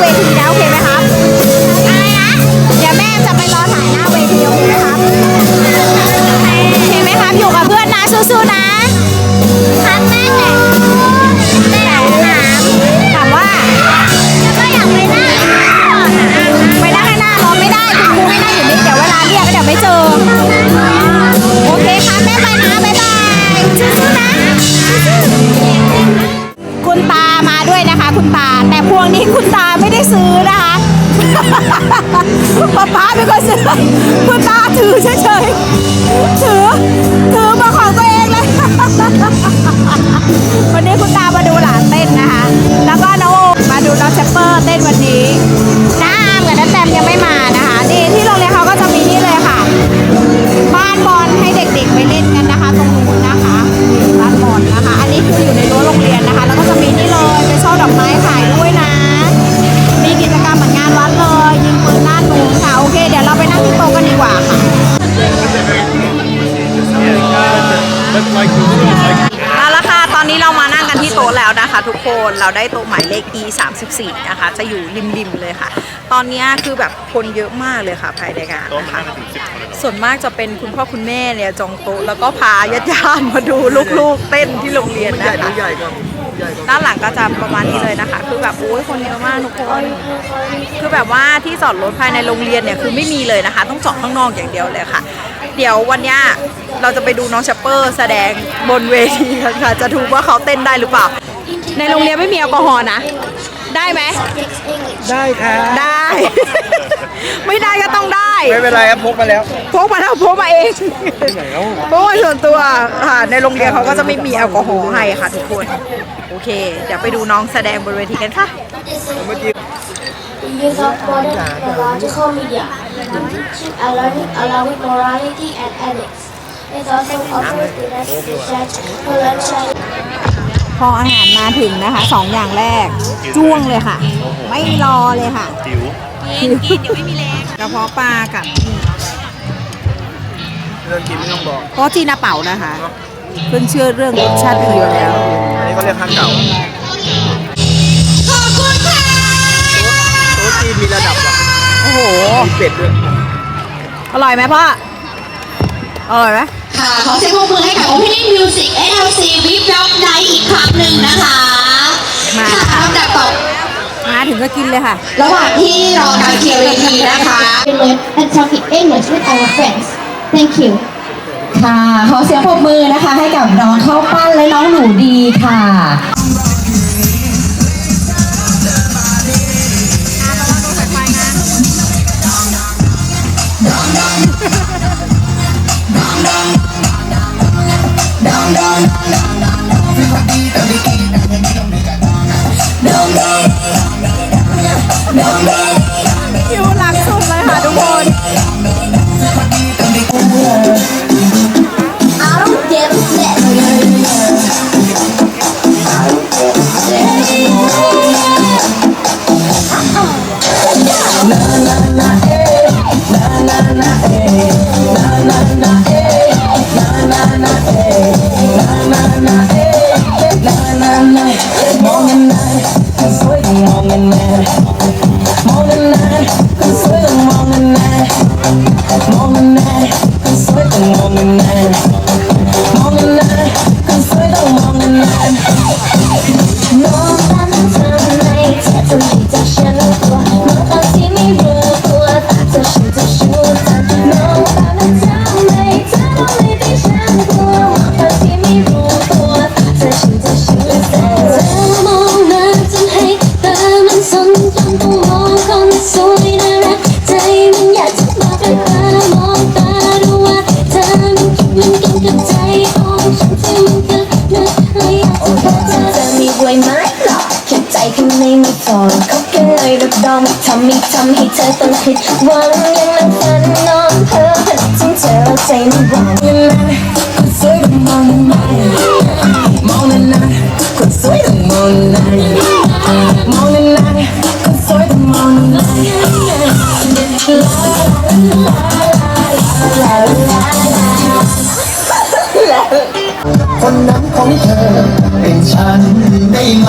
为自己的奥运 พวงนี้คุณตาไม่ได้ซื้อนะคะป้าป้าเป็นคนซื้อคุณตาถือเฉยๆถือถือมาของตัวเองเลยวันนี้คุณตามาดูหลานเต้นนะคะ แล้วก็น้องมาดูน้องแชปเปอร์เต้นวันนี้ ทุกคนเราได้โต๊ะหมายเลข E 3 4นะคะ จะอยู่ริมๆเลยค่ะ ตอนนี้คือแบบคนเยอะมากเลยค่ะภายในงานนะคะส่วนมากจะเป็นคุณพ่อคุณแม่เนี่ยจองโต๊ะแล้วก็พาญาติๆมาดูลูกๆ เต้นที่โรงเรียนนะคะใหญ่กว่าใหญ่กว่าด้านหลังก็จะประมาณนี้เลยนะคะ คือแบบโอ้ยคนเยอะมากทุกคนคือแบบว่าที่จอดรถภายในโรงเรียนเนี่ยคือไม่มีเลยนะคะ ต้องจอดข้างนอกอย่างเดียวเลยค่ะ เดี๋ยววันเนี้ยเราจะไปดูน้องชัปเปอร์แสดงบนเวทีกันค่ะ จะดูว่าเขาเต้นได้หรือเปล่า ในโรงเรียนไม่มีแอลกอฮอล์นะ ได้ไหม ได้ค่ะได้ ไม่ได้ก็ต้องได้ ไม่เป็นไรครับพกมาแล้วพกมาแล้วพกมาเองไหนแล้วเพราะว่าส่วนตัวค่ะในโรงเรียนเขาก็จะไม่มีแอลกอฮอล์ให้ค่ะทุกคน โอเค เดี๋ยวไปดูน้องแสดงบนเวทีกันค่ะ เมื่อกี้ use of modern technological media, teaching and learning along with morality and ethics. It also offers students research to learn Chinese. พออาหารมาถึงนะคะสองอย่างแรกจ้วงเลยค่ะ ไม่รอเลยค่ะจิ๋วกินกินเดี๋ยวไม่มีแรงกระเพาะปลากับเรื่องกินไม่ต้องบอกเพราะจีนาเป่านะคะขึ้นเชื่อเรื่องรสชาติอยู่แล้วอันนี้เขาเรียกข้างเก่าขอบคุณค่ะโต๊ะจีนมีระดับว่ะโอ้โหมีเป็ดด้วยอร่อยไหมพ่ออร่อยไหม ค่ะ ขอเสียงปรบมือให้กับ Opening Music NLC VIP Rock Night อีกครั้งหนึ่งนะคะมาค่ะ ลำดับต่อมาถึงก็กินเลยค่ะ ระหว่างที่รอการเคลียร์เวทีนะคะ Learn and talking English with our friends. Thank you. ค่ะ ขอเสียงปรบมือนะคะ ให้กับน้องข้าวปั้นและน้องหนูดีค่ะ down, down, down, down, down. Everybody dedicate. ไม่ทำให้เธอต้องผิดหวังยังนั่งฝันนอนเพ้อเพ้อถึงเธอใจไม่หวังคนสวยต้องมองนานมองนานๆคนสวยต้องมองนานมองนานๆคนสวยต้องมองนานคนนั้นของเธอเป็นฉันได้ไหม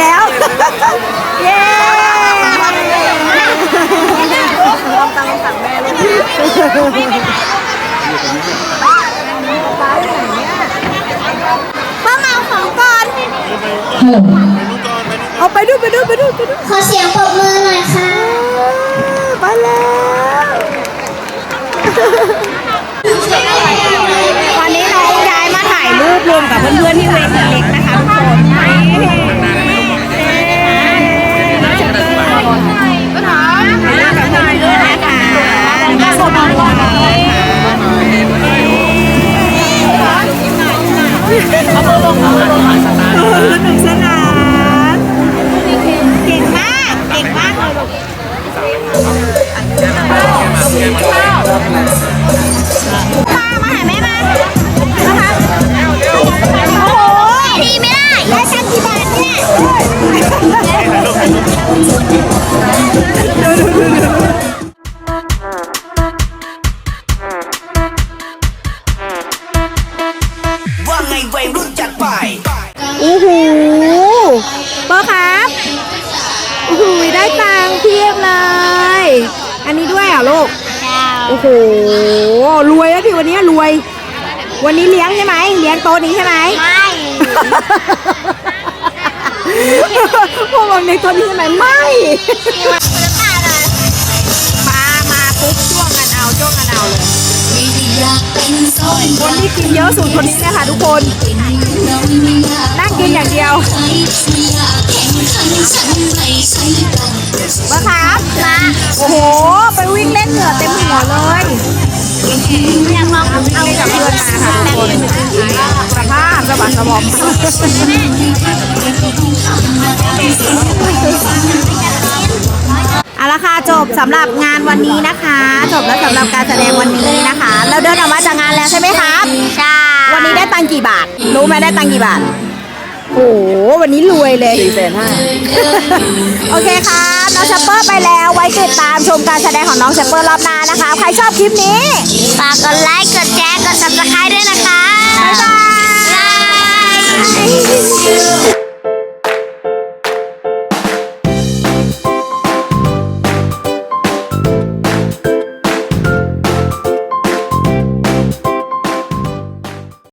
แล้ว เย้ลองตังค์สั่งแม่เลยป้าเมาของก่อน เอาไปดูไปดูไปดูไปดูขอเสียงปรบมือหน่อยค่ะไปแล้ววันนี้น้องย้ายมาถ่ายรูปรวมกับเพื่อนๆที่เวทีเล็ก ก็โซนน้องก่อน อ้โห รวยแล้วดิวันนี้รวย วันนี้เลี้ยงใช่ไหมเลี้ยงโต๊ะนี้ใช่ไหมไม่พวกเราในโต๊ะนี้ใช่ไหมไม่ มามาปุ๊บช่วงกันเอาช่วงกันเอาเลยคนที่กินเยอะสุดคนนี้นะคะทุกคน นั่งกินอย่างเดียวมาครับมาโอ้โห ไป อยากลองเอากับเพื่อนมาค่ะทุกคนสภาพสะบัดสะบอมเอาละค่ะจบสำหรับงานวันนี้นะคะ จบแล้วสำหรับการแสดงวันนี้นะคะ เราเดินออกมาจากงานแล้วใช่ไหมครับใช่วันนี้ได้ตังค์กี่บาท รู้ไหมได้ตังค์กี่บาท โอ้โหวันนี้รวยเลยสี่แสนห้าโอเคครับน้องชัปเปอร์ไปแล้วไว้ติดตามชมการแสดงของน้องชัปเปอร์รอบหน้านะคะ ใครชอบคลิปนี้ฝากกดไลค์